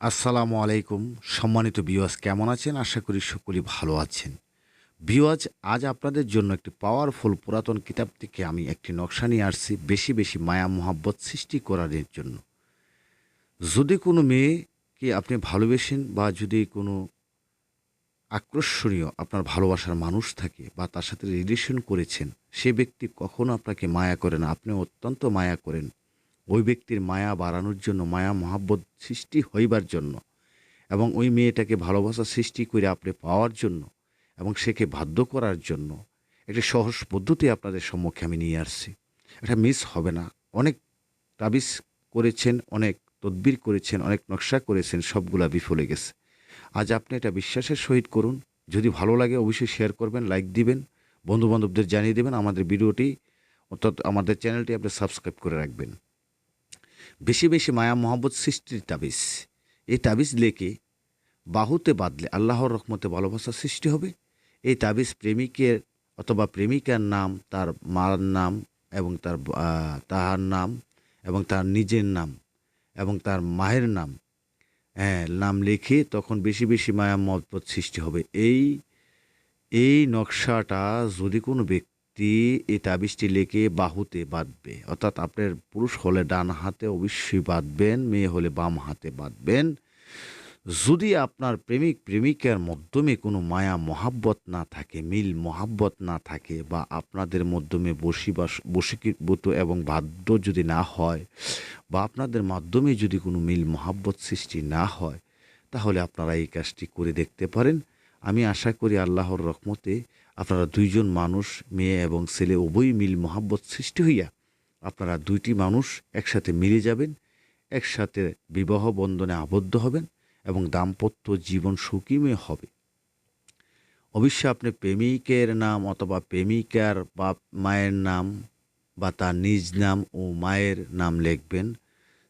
আসসালামু আলাইকুম। সম্মানিত বিওয়াজ কেমন আছেন? আশা করি সকলেই ভালো আছেন। বিওয়াজ আজ আপনাদের জন্য একটি পাওয়ারফুল পুরাতন কিতাব থেকে আমি একটি নকশা নিয়ে আসছি, বেশি বেশি মায়া মোহাব্বত সৃষ্টি করার জন্য। যদি কোনো মেয়েকে আপনি ভালোবেসেন বা যদি কোনো আকর্ষণীয় আপনার ভালোবাসার মানুষ থাকে বা তার সাথে রিলেশন করেছেন, সে ব্যক্তি কখনো আপনাকে মায়া করে না। আপনি অত্যন্ত মায়া করেন। ওই ব্যক্তির মায়া বাড়ানোর জন্য, মায়া, মহাব্বত সৃষ্টি হইবার জন্য এবং ওই মেয়েটাকে ভালোবাসা সৃষ্টি করে আপনি পাওয়ার জন্য এবং সেকে বাধ্য করার জন্য একটি সহজ পদ্ধতি আপনাদের সম্মুখে আমি নিয়ে আসছি। এটা মিস হবে না। অনেক তাবিজ করেছেন, অনেক তদবির করেছেন, অনেক নকশা করেছেন, সবগুলা বিফলে গেছে। আজ আপনি এটা বিশ্বাসের সহিত করুন। যদি ভালো লাগে অবশ্যই শেয়ার করবেন লাইক দিবেন বন্ধু বান্ধবদের জানিয়ে দেবেন। আমাদের ভিডিওটি অর্থাৎ আমাদের চ্যানেলটি আপনি সাবস্ক্রাইব করে রাখবেন। বেশি বেশি মায়া মোহাম্মদ সৃষ্টির তাবিজ। এই তাবিজ লেকে বাহুতে বাঁধলে আল্লাহর রহমতে ভালোবাসা সৃষ্টি হবে। এই তাবিজ প্রেমিকের অথবা প্রেমিকার নাম, তার মার নাম এবং তার তাহার নাম এবং তার নিজের নাম এবং তার মায়ের নাম হ্যাঁ নাম লিখে তখন বেশি বেশি মায়া, মহব্বত সৃষ্টি হবে। এই এই নকশাটা যদি কোনো ব্যক্তি এই তাবিজটি লেখে বাহুতে বাঁধবে। অর্থাৎ আপনার পুরুষ হলে ডান হাতে অবশ্যই বাঁধবেন, মেয়ে হলে বাম হাতে বাঁধবেন। যদি আপনার প্রেমিক, প্রেমিকার মাধ্যমে কোনো মায়া, মহাব্বত না থাকে, মিল মহাব্বত না থাকে বা আপনাদের মাধ্যমে বসিবাস, বসীভূত এবং বাধ্য যদি না হয় বা আপনাদের মাধ্যমে যদি কোনো মিল মহাব্বত সৃষ্টি না হয়, তাহলে আপনারা এই কাজটি করে দেখতে পারেন। আমি আশা করি আল্লাহর রহমতে আপনারা দুইজন মানুষ, মেয়ে এবং ছেলে, উভয়ই মিল মহাব্বত সৃষ্টি হইয়া আপনারা দুইটি মানুষ একসাথে মিলে যাবেন, একসাথে বিবাহ বন্ধনে আবদ্ধ হবেন এবং দাম্পত্য জীবন সুখীময় হবে। অবশ্যই আপনি প্রেমিকের নাম অথবা প্রেমিকার বা মায়ের নাম বা তার নিজ নাম ও মায়ের নাম লিখবেন।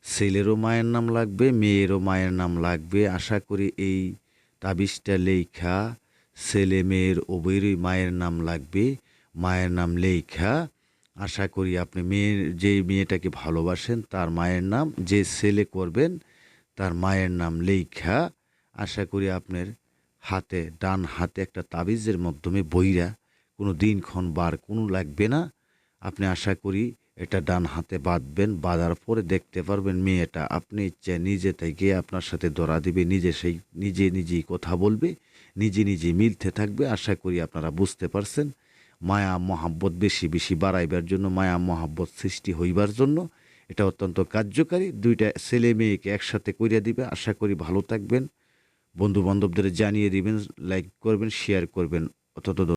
ছেলেরও মায়ের নাম লাগবে, মেয়েরও মায়ের নাম লাগবে। আশা করি এই তাবিজটা লেখা ছেলে মেয়ের উভয়েরই মায়ের নাম লাগবে, মায়ের নাম লেখা আশা করি আপনি মেয়ের, যে মেয়েটাকে ভালোবাসেন, তার মায়ের নাম, যে ছেলে করবেন, তার মায়ের নাম লেখা আশা করি আপনার হাতে, ডান হাতে একটা তাবিজের মাধ্যমে বইরা কোনো দিনক্ষণ বার কোনো লাগবে না। আপনি আশা করি এটা ডান হাতে বাঁধবেন, বাঁধার পরে দেখতে পারবেন মেয়েটা আপনি ইচ্ছে নিজে থেকে আপনার সাথে ধরা দিবে, নিজে সেই, নিজে নিজেই কথা বলবে, নিজে নিজে মিলতে থাকবে, আশা করি আপনারা বুঝতে পারছেন। মায়া, মহাব্বত বেশি বেশি বাড়াইবার জন্য, মায়া, মহাব্বত সৃষ্টি হইবার জন্য এটা অত্যন্ত কার্যকারী। দুইটা ছেলে মেয়েকে একসাথে করিয়া দিবে, আশা করি ভালো থাকবেন। বন্ধু বান্ধবদের জানিয়ে দিবেন লাইক করবেন শেয়ার করবেন। অত্যন্ত